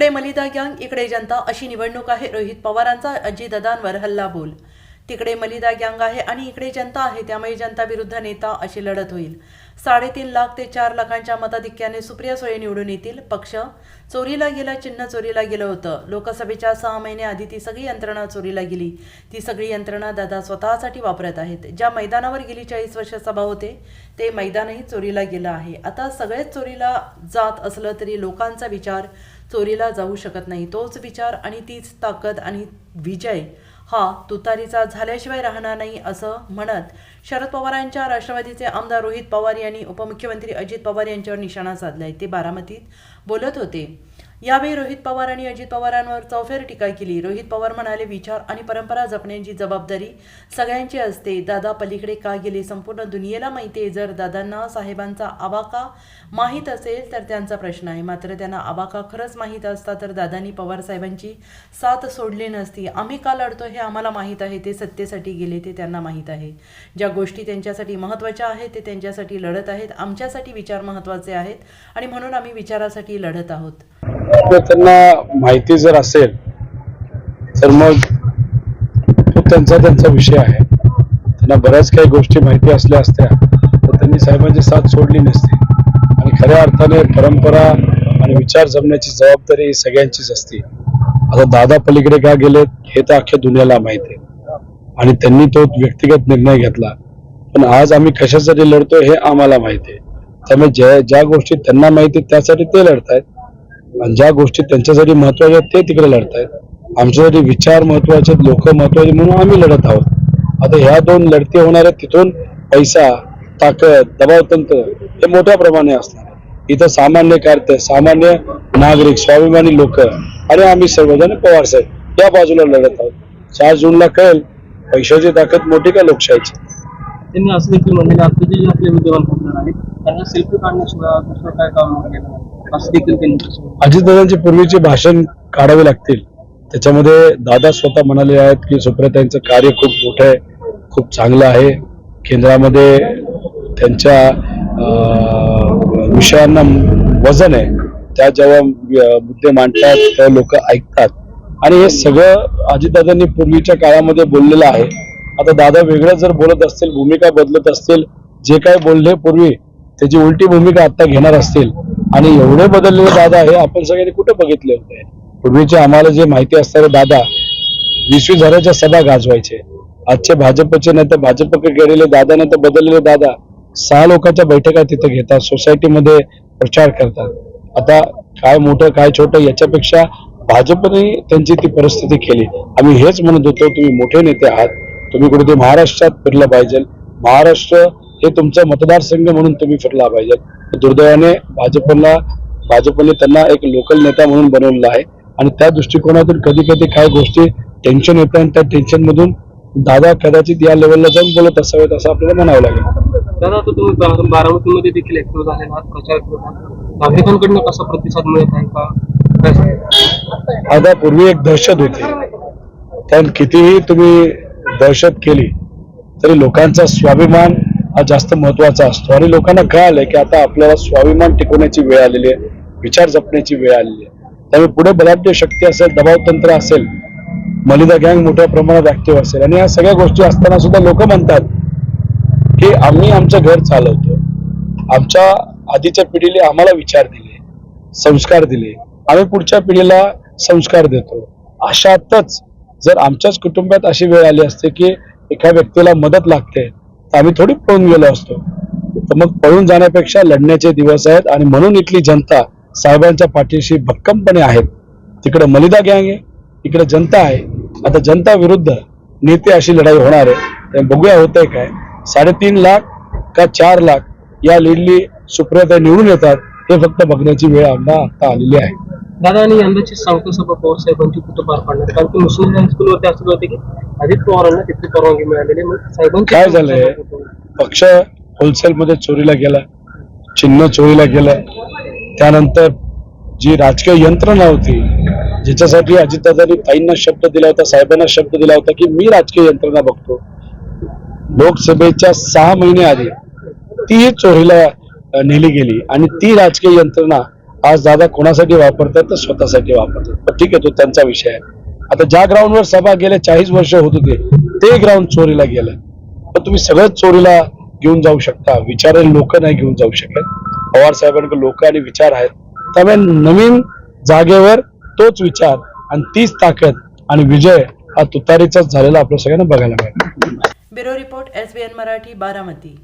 तिकडे मलिदा गँग इकडे जनता अशी निवडणूक आहे. रोहित पवारांचा अजितदादांवर हल्ला बोल तिकडे मलिदा गँग आहे आणि इकडे जनता आहे त्यामुळे जनता विरुद्ध नेता अशी लढत होईल. साडेतीन लाख ते चार लाखांच्या मताधिक्याने सुप्रिया सुळे निवडून येतील. पक्ष चोरीला गेला चिन्ह चोरीला गेलं होतं. लोकसभेच्या सहा महिने आधी ती सगळी यंत्रणा चोरीला गेली. ती सगळी यंत्रणा दादा स्वतःसाठी वापरत आहेत. ज्या मैदानावर गेली चाळीस वर्ष सभा होते ते मैदानही चोरीला गेलं आहे. आता सगळेच चोरीला जात असलं तरी लोकांचा विचार चोरीला जाऊ शकत नाही. तोच विचार आणि तीच ताकद आणि विजय हा तुतारीचा झाल्याशिवाय राहणार नाही असं म्हणत शरद पवारांच्या राष्ट्रवादीचे आमदार रोहित पवार यांनी उपमुख्यमंत्री अजित पवार यांच्यावर निशाणा साधलाय. ते बारामतीत बोलत होते. यावेळी रोहित पवार आणि अजित पवारांवर चौफेर टीका केली. रोहित पवार म्हणाले विचार आणि परंपरा जपण्याची जबाबदारी सगळ्यांची असते. दादा पलीकडे का गेले? संपूर्ण दुनियेला माहिती आहे. जर दादांना साहेबांचा आवाका माहीत असेल तर त्यांचा प्रश्न आहे. मात्र त्यांना आवाका खरंच माहीत असता तर दादांनी पवार साहेबांची साथ सोडली नसती. आम्ही का लढतो हे आम्हाला माहीत आहे. ते सत्तेसाठी गेले ते त्यांना माहीत आहे. ज्या गोष्टी त्यांच्यासाठी महत्त्वाच्या आहेत ते त्यांच्यासाठी लढत आहेत. आमच्यासाठी विचार महत्त्वाचे आहेत आणि म्हणून आम्ही विचारासाठी लढत आहोत. किंवा त्यांना माहिती जर असेल तर मग तो त्यांचा त्यांचा विषय आहे. त्यांना बऱ्याच काही गोष्टी माहिती असल्या असत्या तर त्यांनी साहेबांची साथ सोडली नसती. आणि खऱ्या अर्थाने परंपरा आणि विचार जमण्याची जबाबदारी सगळ्यांचीच असते. आता दादा पलीकडे का गेलेत हे तर अख्ख्या दुनियाला माहीत आहे. आणि त्यांनी तो व्यक्तिगत निर्णय घेतला. पण आज आम्ही कशासाठी लढतोय हे आम्हाला माहिती आहे. त्यामुळे ज्या ज्या गोष्टी त्यांना माहिती आहेत त्यासाठी ते लढतायत. आणि ज्या गोष्टी त्यांच्यासाठी महत्त्वाच्या आहेत ते तिकडे लढतायत. आमच्यासाठी विचार महत्त्वाचे आहेत लोक महत्त्वाचे म्हणून आम्ही लढत आहोत. आता ह्या दोन लढती होणार आहेत तिथून पैसा ताकद दबावतंत्र हे मोठ्या प्रमाणे असणार इथं सामान्य कार्य सामान्य नागरिक स्वाभिमानी लोक आणि आम्ही सर्वजण पवार साहेब या बाजूला लढत आहोत. चार जूनला कळेल पैशाची ताकद मोठी का लोकशाहीची? त्यांनी असं देखील म्हणलेले आता जे आपले विद्यमान आहेत त्यांना सेल्फी काढण्याशिवाय दुसरं काय काम केलं नाही. असं देखील त्यांनी पूर्वीचे भाषण काढावे लागतील. त्याच्यामध्ये दादा स्वतः म्हणाले आहेत की सुप्रियाताईंचं कार्य खूप मोठं आहे खूप चांगलं आहे. केंद्रामध्ये त्यांच्या विषयांना वजन आहे. त्या जेव्हा मुद्दे मांडतात तेव्हा लोक ऐकतात. आणि हे सगळं अजितदादांनी पूर्वीच्या काळामध्ये बोललेलं आहे. आता दादा वेगळं जर बोलत असतील भूमिका बदलत असतील जे काय बोलले पूर्वी त्याची उलटी भूमिका आता घेणार असतील. आणि एवढे बदललेले दादा हे आपण सगळ्यांनी कुठे बघितले होते? पूर्वीचे आम्हाला जे माहिती असणारे दादा वीस वीस सभा गाजवायचे. आजचे भाजपचे नाही तर भाजपकडे गेलेले दादा नाही तर बदललेले दादा सहा लोकांच्या बैठका तिथे घेतात सोसायटीमध्ये प्रचार करतात. आता काय मोठं काय छोटं याच्यापेक्षा भाजपने त्यांची ती परिस्थिती केली. आम्ही हेच म्हणत होतो तुम्ही मोठे नेते आहात तुम्ही कुठेतरी महाराष्ट्रात फिरलं पाहिजे. महाराष्ट्र हे तुमचं मतदारसंघ म्हणून तुम्ही फिरला पाहिजे. दुर्दैवाने भाजपला भाजपने त्यांना एक लोकल नेता म्हणून बनवलेला आहे. आणि त्या दृष्टिकोनातून कधी कधी काही गोष्टी टेन्शन येतं आणि त्या टेन्शन मधून दादा कदाचित या लेवलला जाऊन बोलत असावेत असं आपल्याला म्हणावं लागेल. दादा आता तुम्ही बा- बारामतीमध्ये देखील ऍक्टिव्ह झालेला आहात. प्रचार करत आहात. नागरिकांकडनं कसा प्रतिसाद मिळत आहे का? आता पूर्वी एक दहशत होती. पण कितीही तुम्ही दहशत केली तरी लोकांचा स्वाभिमान हा जास्त महत्त्वाचा असतो. आणि लोकांना कळालंय की आता आपल्याला स्वाभिमान टिकवण्याची वेळ आलेली आहे विचार जपण्याची वेळ आलेली आहे. त्यामुळे पुढे बलाढ्य शक्ती असेल दबाव तंत्र असेल मलिदा गँग मोठ्या प्रमाणात ऍक्टिव्ह असेल. आणि या सगळ्या गोष्टी असताना सुद्धा लोक म्हणतात की आम्ही आमचं घर चालवतो आमच्या आधीच्या पिढीने आम्हाला विचार दिले संस्कार दिले. आम्ही पुढच्या पिढीला संस्कार देतो. अशातच जर आमच्याच कुटुंबात अशी वेळ आली असते की एका व्यक्तीला मदत लागते आम्ही थोडी पळून गेलो असतो. तर मग पळून जाण्यापेक्षा लढण्याचे दिवस आहेत आणि म्हणून इथली जनता साहेबांच्या पाठीशी भक्कमपणे आहेत. तिकडे मलिदा गँग आहे इकडे जनता आहे. आता जनता विरुद्ध नेते अशी लढाई होणार आहे. बघूया बघूया होतंय काय. साडेतीन लाख का चार लाख या लीडली सुप्रिया निवडून येतात हे फक्त बघण्याची वेळ आम्हाला आता आलेली आहे. दादा आणि यंदाची सांगतो सभा पवार साहेबांची कुठं पार पाडणार? कारण की मुस्लिम हायस्कूलवरती असं होते की अजित पवारांना तिथली परवानगी मिळालेली मग साहेबांची काय झालंय? पक्ष होलसेल मध्ये चोरीला गेला चिन्ह चोरीला गेलं. त्यानंतर जी राजकीय यंत्रणा होती ज्याच्यासाठी अजितदादांनी ताईंना शब्द दिला होता साहेबांना शब्द दिला होता की मी राजकीय यंत्रणा बघतो. लोकसभेच्या सहा महिने आधी ती चोरीला नेली गेली आणि ती राजकीय यंत्रणा आज दादा कोणासाठी वापरतात तर स्वतःसाठी वापरतात. पण ठीक आहे तो त्यांचा विषय आहे. आता ज्या ग्राउंडवर सभा गेले चाळीस वर्ष होत होते ते ग्राउंड चोरीला गेलं. पण तुम्ही सगळंच चोरीला घेऊन जाऊ शकता. विचारे लोक नाही घेऊन जाऊ शकत. पवार साहेबांकडे लोक आणि विचार आहेत. त्यामुळे नवीन जागेवर तोच विचार आणि तीच ताकद आणि विजय हा तुतारीचाच झालेला आपल्या सगळ्यांना बघायला मिळेल. Bureau report S B N Marathi Baramati.